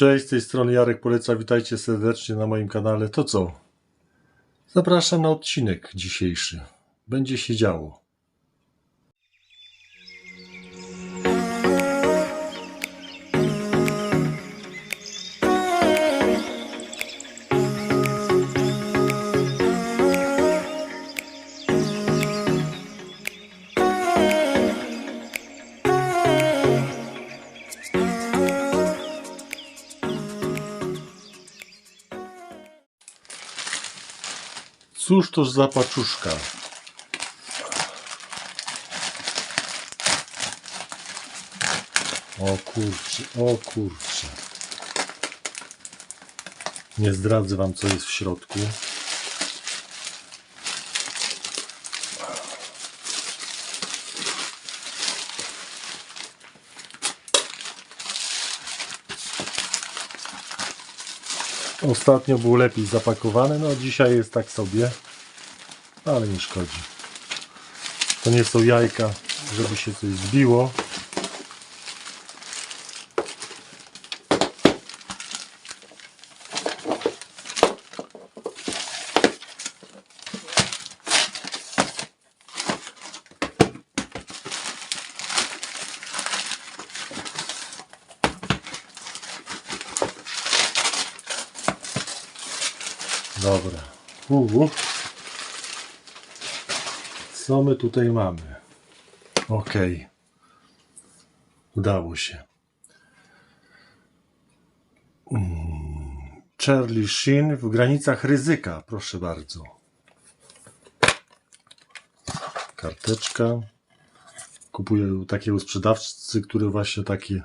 Cześć, z tej strony Jarek Poleca, witajcie serdecznie na moim kanale. To co? Zapraszam na odcinek dzisiejszy. Będzie się działo. Cóż toż za paczuszka? O kurczę, o kurczę. Nie zdradzę wam, co jest w środku. Ostatnio był lepiej zapakowany, no dzisiaj jest tak sobie, ale nie szkodzi. To nie są jajka, żeby się coś zbiło. Co my tutaj mamy? Ok. Udało się. Mm, Charlie Sheen w granicach ryzyka, proszę bardzo. Karteczka. Kupuję takiego sprzedawcy, który właśnie takie,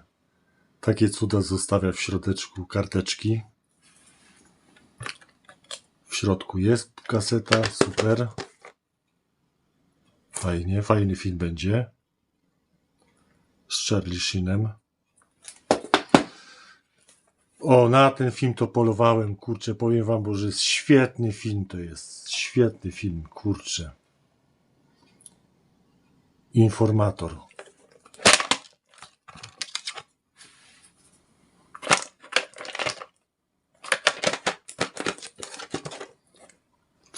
takie cuda zostawia w środeczku karteczki. W środku jest kaseta, super. Fajnie, fajny film będzie. Z Charlie Sheenem. O, na ten film to polowałem, kurczę, powiem wam, bo że jest świetny film to jest. Świetny film, kurczę. Informator.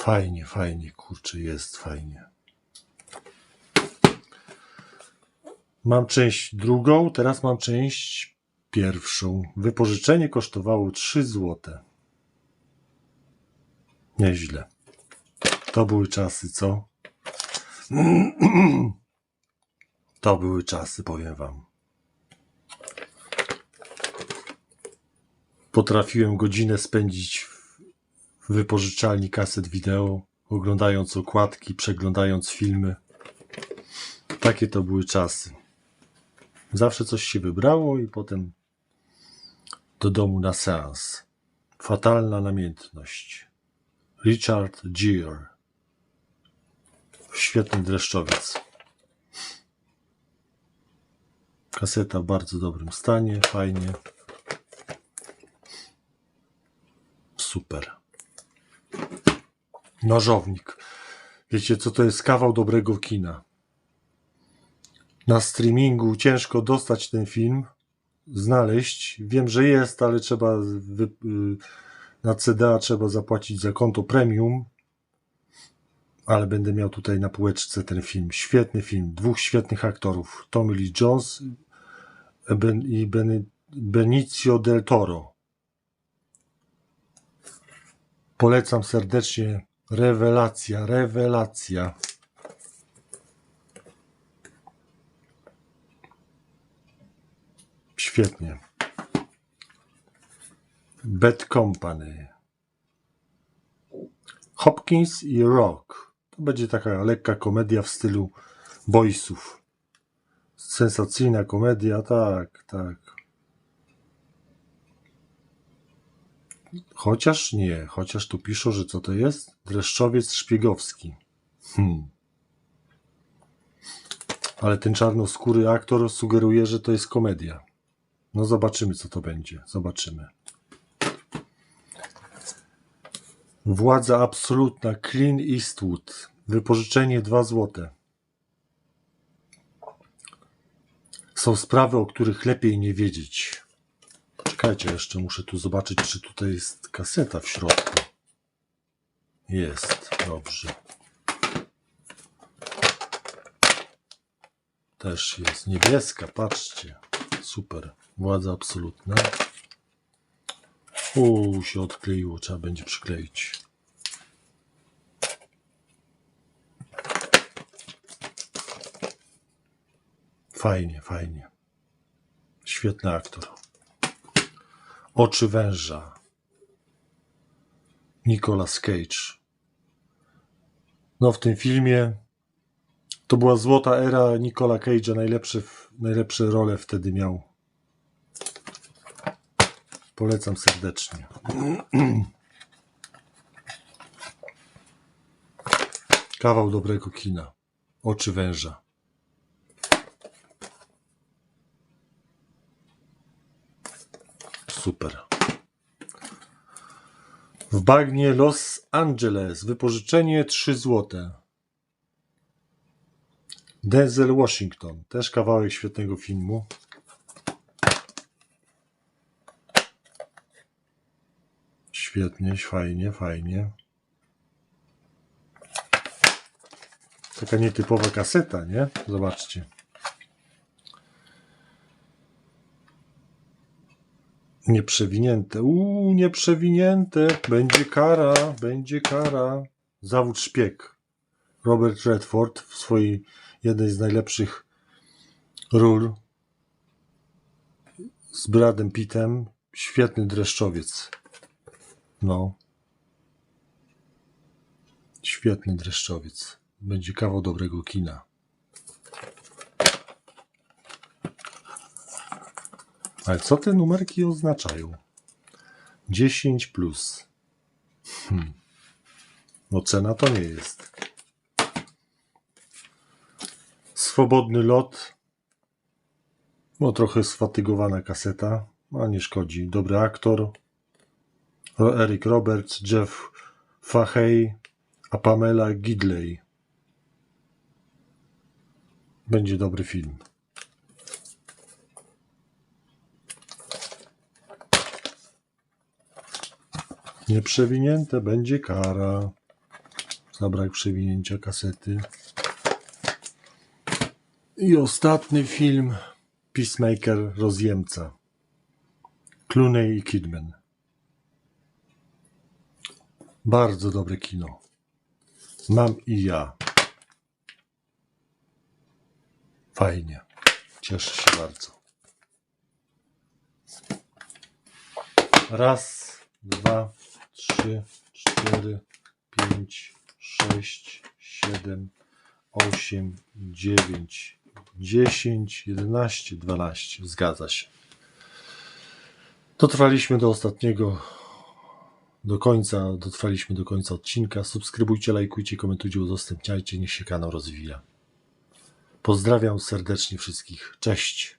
Fajnie, fajnie, kurczę, jest fajnie. Mam część drugą, teraz mam część pierwszą. Wypożyczenie kosztowało 3 złote. Nieźle. To były czasy, co? To były czasy, powiem wam. Potrafiłem godzinę spędzić w wypożyczalni kaset wideo, oglądając okładki, przeglądając filmy. Takie to były czasy. Zawsze coś się wybrało i potem do domu na seans. Fatalna namiętność. Richard Gere. Świetny dreszczowiec. Kaseta w bardzo dobrym stanie, fajnie. Super. Nożownik. Wiecie, co to jest kawał dobrego kina. Na streamingu ciężko dostać ten film, znaleźć. Wiem, że jest, ale trzeba wy, y, na CDA trzeba zapłacić za konto premium. Ale będę miał tutaj na półeczce ten film. Świetny film. Dwóch świetnych aktorów. Tommy Lee Jones i ben, Benicio del Toro. Polecam serdecznie. Rewelacja, rewelacja. Świetnie. Bad Company. Hopkins i Rock. To będzie taka lekka komedia w stylu Boysów. Sensacyjna komedia, tak, tak. Chociaż nie, chociaż tu piszą, że co to jest? Dreszczowiec szpiegowski. Hmm. Ale ten czarnoskóry aktor sugeruje, że to jest komedia. No zobaczymy, co to będzie. Zobaczymy. Władza absolutna. Clean Eastwood. Wypożyczenie 2 złote. Są sprawy, o których lepiej nie wiedzieć. Czekajcie, jeszcze muszę tu zobaczyć, czy tutaj jest kaseta w środku. Jest, dobrze. Też jest niebieska, patrzcie. Super. Władza absolutna. Uuu, się odkleiło, trzeba będzie przykleić. Fajnie, fajnie. Świetny aktor. Oczy węża. Nicolas Cage. No w tym filmie to była złota era Nicola Cage'a. Najlepsze, najlepsze role wtedy miał. Polecam serdecznie. Kawał dobrego kina. Oczy węża. Super. W bagnie Los Angeles. Wypożyczenie 3 złote. Denzel Washington. Też kawałek świetnego filmu. Świetnie, fajnie, fajnie. Taka nietypowa kaseta, nie? Zobaczcie. Nieprzewinięte. Uuu, nieprzewinięte. Będzie kara, będzie kara. Zawód szpieg. Robert Redford w swojej jednej z najlepszych ról z Bradem Pittem. Świetny dreszczowiec. No. Świetny dreszczowiec. Będzie kawał dobrego kina. Ale co te numerki oznaczają? 10 plus. Hmm. No cena to nie jest. Swobodny lot. No trochę sfatygowana kaseta, a nie szkodzi. Dobry aktor. Ro- Eric Roberts, Jeff Fahey, a Pamela Gidley. Będzie dobry film. Nieprzewinięte będzie kara. Za brak przewinięcia kasety. I ostatni film Peacemaker Rozjemca. Clooney i Kidman. Bardzo dobre kino. Mam i ja. Fajnie. Cieszę się bardzo. Raz, dwa, trzy, cztery, pięć, sześć, siedem, osiem, dziewięć, dziesięć, jedenaście, dwanaście. Zgadza się. Dotrwaliśmy do ostatniego, do końca, dotrwaliśmy do końca odcinka. Subskrybujcie, lajkujcie, komentujcie, udostępniajcie, niech się kanał rozwija. Pozdrawiam serdecznie wszystkich. Cześć.